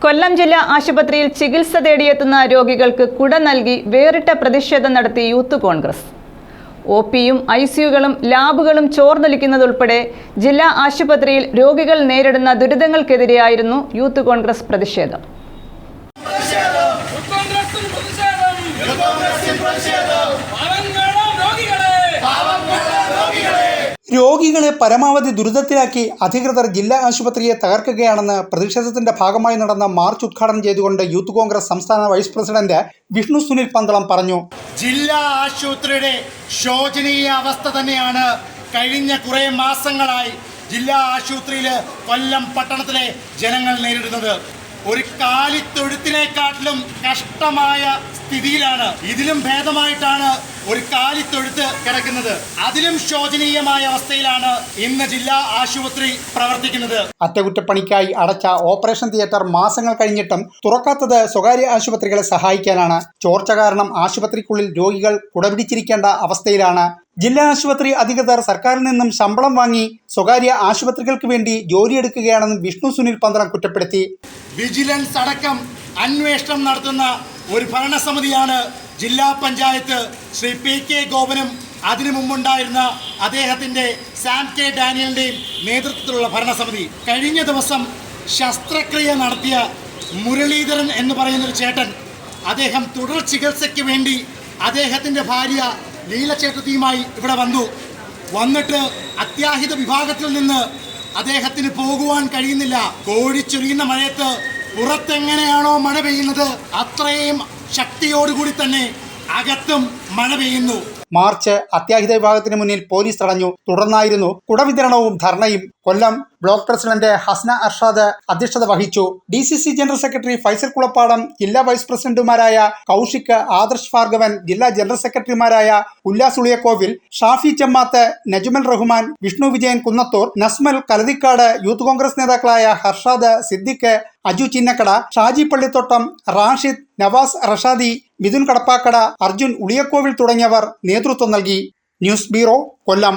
കൊല്ലം ജില്ലാ ആശുപത്രിയിൽ ചികിത്സ തേടിയെത്തുന്ന രോഗികൾക്ക് കുട നൽകി വേറിട്ട പ്രതിഷേധം നടത്തി യൂത്ത് കോൺഗ്രസ്. ഒ പിയും ഐ സിയുകളും ലാബുകളും ചോർന്നൊലിക്കുന്നതുൾപ്പെടെ ജില്ലാ ആശുപത്രിയിൽ രോഗികൾ നേരിടുന്ന ദുരിതങ്ങൾക്കെതിരെയായിരുന്നു യൂത്ത് കോൺഗ്രസ് പ്രതിഷേധം കോൺഗ്രസിന് പ്രതിഷേധം പാവങ്ങളാം രോഗികളെ രോഗികളെ പരമാവധി ദുരിതത്തിലാക്കി അധികൃതർ ജില്ലാ ആശുപത്രിയെ തകർക്കുകയാണെന്ന് പ്രതിഷേധത്തിന്റെ ഭാഗമായി നടന്ന മാർച്ച് ഉദ്ഘാടനം ചെയ്തുകൊണ്ട് യൂത്ത് കോൺഗ്രസ് സംസ്ഥാന വൈസ് പ്രസിഡന്റ് വിഷ്ണു സുനിൽ പന്തളം പറഞ്ഞു. ജില്ലാ ആശുപത്രിയുടെ ശോചനീയ അവസ്ഥ തന്നെയാണ് കഴിഞ്ഞ കുറേ മാസങ്ങളായി ജില്ലാ ആശുപത്രിയിൽ കൊല്ലം പട്ടണത്തിലെ ജനങ്ങൾ നേരിടുന്നത്. ഒരു കാലിത്തൊഴുത്തിനെക്കാട്ടിലും കഷ്ടമായ സ്ഥിതിയിലാണ്. ഇതിലും ഭേദമായിട്ടാണ് ഒരു കാലിത്തൊഴുത്ത് കിടക്കുന്നത്. അതിലും ശോചനീയമായ അവസ്ഥയിലാണ് ഇന്ന് ജില്ലാ ആശുപത്രി പ്രവർത്തിക്കുന്നത്. അറ്റകുറ്റപ്പണിക്കായി അടച്ച ഓപ്പറേഷൻ തിയേറ്റർ മാസങ്ങൾ കഴിഞ്ഞിട്ടും തുറക്കാത്തത് സ്വകാര്യ ആശുപത്രികളെ സഹായിക്കാനാണ്. ചോർച്ച കാരണം ആശുപത്രിക്കുള്ളിൽ രോഗികൾ കുടപിടിച്ചിരിക്കേണ്ട അവസ്ഥയിലാണ്. ജില്ലാ ആശുപത്രി അധികൃതർ സർക്കാരിൽ നിന്നും ശമ്പളം വാങ്ങി സ്വകാര്യ ആശുപത്രികൾക്ക് വേണ്ടി ജോലിയെടുക്കുകയാണെന്ന് വിഷ്ണു സുനിൽ പന്തളം കുറ്റപ്പെടുത്തി. വിജിലൻസ് അടക്കം അന്വേഷണം നടത്തുന്ന ഒരു ഭരണസമിതിയാണ് ജില്ലാ പഞ്ചായത്ത് ശ്രീ പി കെ ഗോപനും അതിനു മുമ്പുണ്ടായിരുന്ന അദ്ദേഹത്തിന്റെ സാം കെ ഡാനിയലിന്റെയും നേതൃത്വത്തിലുള്ള ഭരണസമിതി. കഴിഞ്ഞ ദിവസം ശസ്ത്രക്രിയ നടത്തിയ മുരളീധരൻ എന്ന് പറയുന്നൊരു ചേട്ടൻ അദ്ദേഹം തുടർ ചികിത്സയ്ക്ക് വേണ്ടി അദ്ദേഹത്തിന്റെ ഭാര്യ ലീലചേട്ടത്തിയുമായി ഇവിടെ വന്നു. വന്നിട്ട് അത്യാഹിത വിഭാഗത്തിൽ നിന്ന് അദ്ദേഹത്തിന് പോകുവാൻ കഴിയുന്നില്ല. കോഴിച്ചൊരിയുന്ന മഴയത്ത് പുറത്തെങ്ങനെയാണോ മഴ പെയ്യുന്നത് അത്രയും ശക്തിയോടുകൂടി തന്നെ അകത്തും മഴ പെയ്യുന്നു. മാർച്ച് അത്യാഹിത വിഭാഗത്തിന് മുന്നിൽ പോലീസ് തടഞ്ഞു. തുടർന്നായിരുന്നു കുടവിതരണവും ധർണയും. കൊല്ലം ബ്ലോക്ക് പ്രസിഡന്റ് ഹസ്ന അർഷാദ് അധ്യക്ഷത വഹിച്ചു. D C C general secretary Faisal Kulappadam ജില്ലാ വൈസ് പ്രസിഡന്റുമാരായ കൗഷിക് ആദർശ് ഭാർഗവൻ ജില്ലാ ജനറൽ സെക്രട്ടറിമാരായ ഉല്ലാസ് ഉളിയക്കോവിൽ ഷാഫി ചെമ്മാത്ത് നജുമൽ റഹ്മാൻ വിഷ്ണു വിജയൻ കുന്നത്തൂർ നസ്മൽ കലതിക്കാട് യൂത്ത് കോൺഗ്രസ് നേതാക്കളായ ഹർഷാദ് സിദ്ദിഖ് അജു ചിന്നക്കട ഷാജി പള്ളിത്തോട്ടം റാഷിദ് നവാസ് റഷാദി മിഥുൻ കടപ്പാക്കട അർജുൻ ഉളിയക്കോവിൽ തുടങ്ങിയവർ നേതൃത്വം നൽകി. News bureau Kollam.